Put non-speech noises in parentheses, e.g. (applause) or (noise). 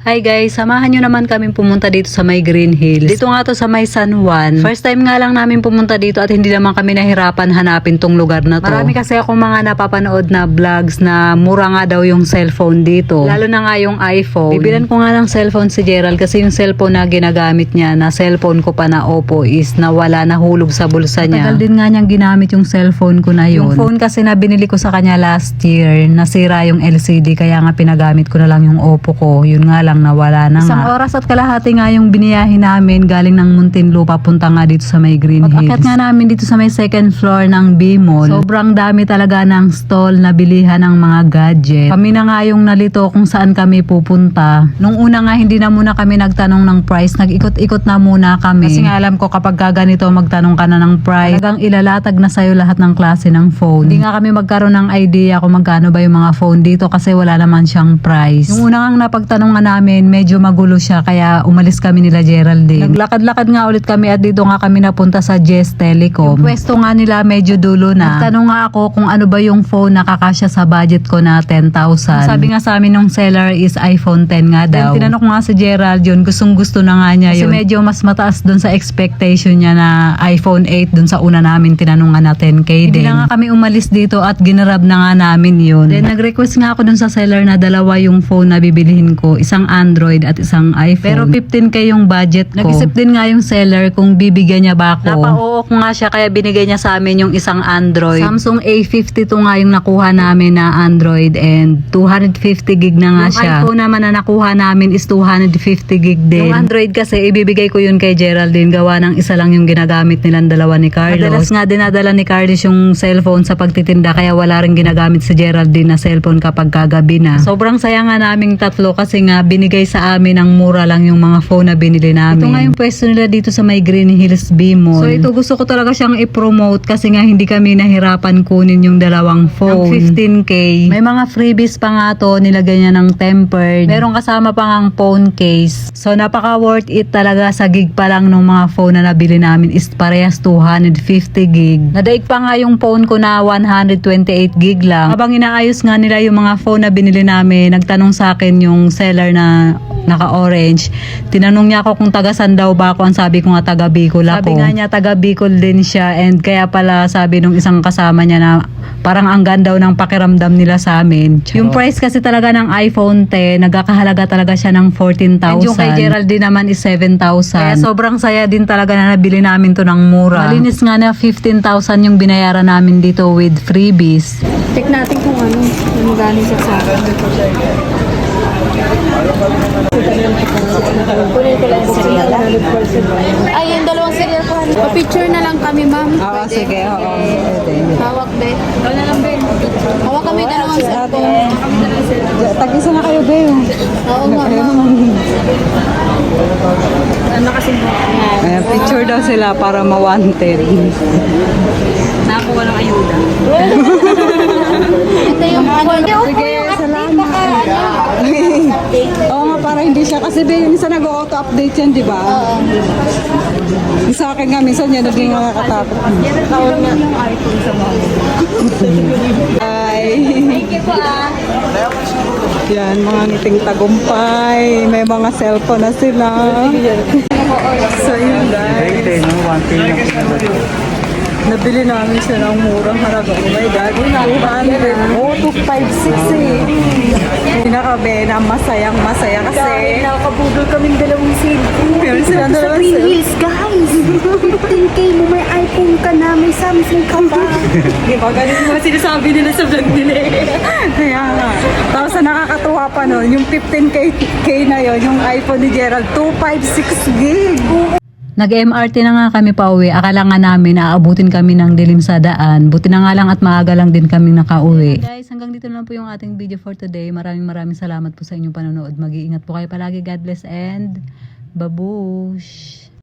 Hi guys, samahan nyo naman kami pumunta dito sa may Green Hills. Dito nga to sa may San Juan. First time nga lang namin pumunta dito at hindi naman kami nahirapan hanapin tong lugar na to. Marami kasi ako mga napapanood na vlogs na mura nga daw yung cellphone dito. Lalo na nga yung iPhone. Bibilan ko nga ng cellphone si Gerald kasi yung cellphone na ginagamit niya na cellphone ko pa na Oppo is nawala nahulog sa bulsa niya. Tagal din nga niyang ginamit yung cellphone ko na yun. Yung phone kasi na binili ko sa kanya last year, nasira yung LCD kaya nga pinagamit ko na lang yung Oppo ko. Yun nga lang nawala na Isang nga. oras at kalahati nga yung biniyahin namin galing ng Muntinlupa papunta nga dito sa may Green Hills. Pag nga namin dito sa may second floor ng B-Mall, sobrang dami talaga ng stall na bilihan ng mga gadget. Kami na nga yung nalito kung saan kami pupunta. Nung una nga hindi na muna kami nagtanong ng price, nag-ikot-ikot na muna kami. Kasi nga alam ko kapag ka ganito magtanong ka na ng price, talagang ilalatag na sa'yo lahat ng klase ng phone. Hindi nga kami magkaroon ng idea kung magkano ba yung mga phone dito kasi wala naman siyang price. Yung una nga napagtanongan namin, medyo magulo siya kaya umalis kami nila Geraldine. Naglakad-lakad nga ulit kami at dito nga kami napunta sa Jess Telecom. Yung pwesto nga nila medyo dulo na. Nagtanong nga ako kung ano ba yung phone na kakasya sa budget ko na 10,000. Sabi nga sa amin nung seller is iPhone 10 nga daw. Then tinanong ko nga si Gerald yun, gustong gusto na nga niya Kasi yun. medyo mas mataas dun sa expectation niya na iPhone 8 dun sa una namin tinanungan na 10k din. Hindi na nga kami umalis dito at ginarab na nga namin yun. Then nag-request nga ako dun sa seller na dalawa yung phone na bibilihin ko. Isang Android at isang iPhone. Pero 15k yung budget ko. Nag-isip din nga yung seller kung bibigyan niya ba ako. Napa-oo ko nga siya kaya binigay niya sa amin yung isang Android. Samsung A52 nga yung nakuha namin na Android and 250 gig na nga Yung siya. iPhone naman na nakuha namin is 250 gig din. Yung Android kasi ibibigay ko yun kay Geraldine gawa ng isa lang yung ginagamit nilang dalawa ni Carlos. Madalas nga dinadala ni Carlos yung cellphone sa pagtitinda kaya wala rin ginagamit si Geraldine na cellphone kapag kagabi na. Sobrang saya nga naming tatlo kasi nga binigay sa amin ng mura lang yung mga phone na binili namin. Ito nga yung pwesto nila dito sa may Green Hills B Mall. So ito gusto ko talaga siyang i-promote kasi nga hindi kami nahirapan kunin yung dalawang phone. Ng 15k. May mga freebies pa nga to, nilagay niya ng tempered. Meron kasama pa ngang phone case. So napaka worth it talaga sa gig pa lang ng mga phone na nabili namin is parehas 250 gig. Nadaig pa nga yung phone ko na 128 gig lang. Habang inaayos nga nila yung mga phone na binili namin, nagtanong sa akin yung seller na naka-orange. Tinanong niya ako kung taga saan daw ba ako. Ang sabi ko nga taga Bicol ako. Sabi nga niya taga Bicol din siya and kaya pala sabi nung isang kasama niya na parang ang ganda daw ng pakiramdam nila sa amin. Yung price kasi talaga ng iPhone 10, nagkakahalaga talaga siya ng 14,000. And yung kay Geraldine naman is 7,000. Kaya sobrang saya din talaga na nabili namin to ng mura. Malinis nga na 15,000 yung binayaran namin dito with freebies. Check natin kung ano, ano galing siya sa akin. Kunin ko lang yung serial. Ay, yung dalawang serial ko. Pa-picture na lang kami, ma'am. Oo, Pwede. sige. Oo, Hawak, be. Ikaw na lang, be. Hawak kami dalawang cellphone. Tag-isa na kayo, Beo. Oo nga, ma'am. Ano kasi Ayan, picture daw sila para ma-wanted. Nakakuha ng ayuda. (laughs) Ito yung ano. Sige, salamat. (laughs) Oo nga, para hindi siya. Kasi ba yung isa nag-auto-update yan, di ba? Oo. Sa akin nga, minsan yan naging nakakatakot. Tawag na yung iPhone sa mga. Hi! Thank you po ah. Yan, mga ngiting tagumpay. May mga cellphone na sila. So yun guys. Nabili namin siya ng murang halaga. Oh my God, 200. Oh, 256 eh. Pinakabena, masayang masaya kasi. nakakabudol kaming dalawang cellphone. Meron sila Sa dalawang Green Hills, guys. 15K mo, may iPhone ka na, may Samsung ka pa. (laughs) Di ba? Ganun mga sinasabi nila sa vlog nila eh. Kaya nga. Tapos ang nakakatuwa pa nun, yung 15K K na yon yung iPhone ni Gerald, 256 gig. Nag-MRT na nga kami pa uwi. Akala nga namin aabutin kami ng dilim sa daan. Buti na nga lang at maaga lang din kami nakauwi. Guys, hanggang dito na po yung ating video for today. Maraming maraming salamat po sa inyong panonood. Mag-iingat po kayo palagi. God bless and babush!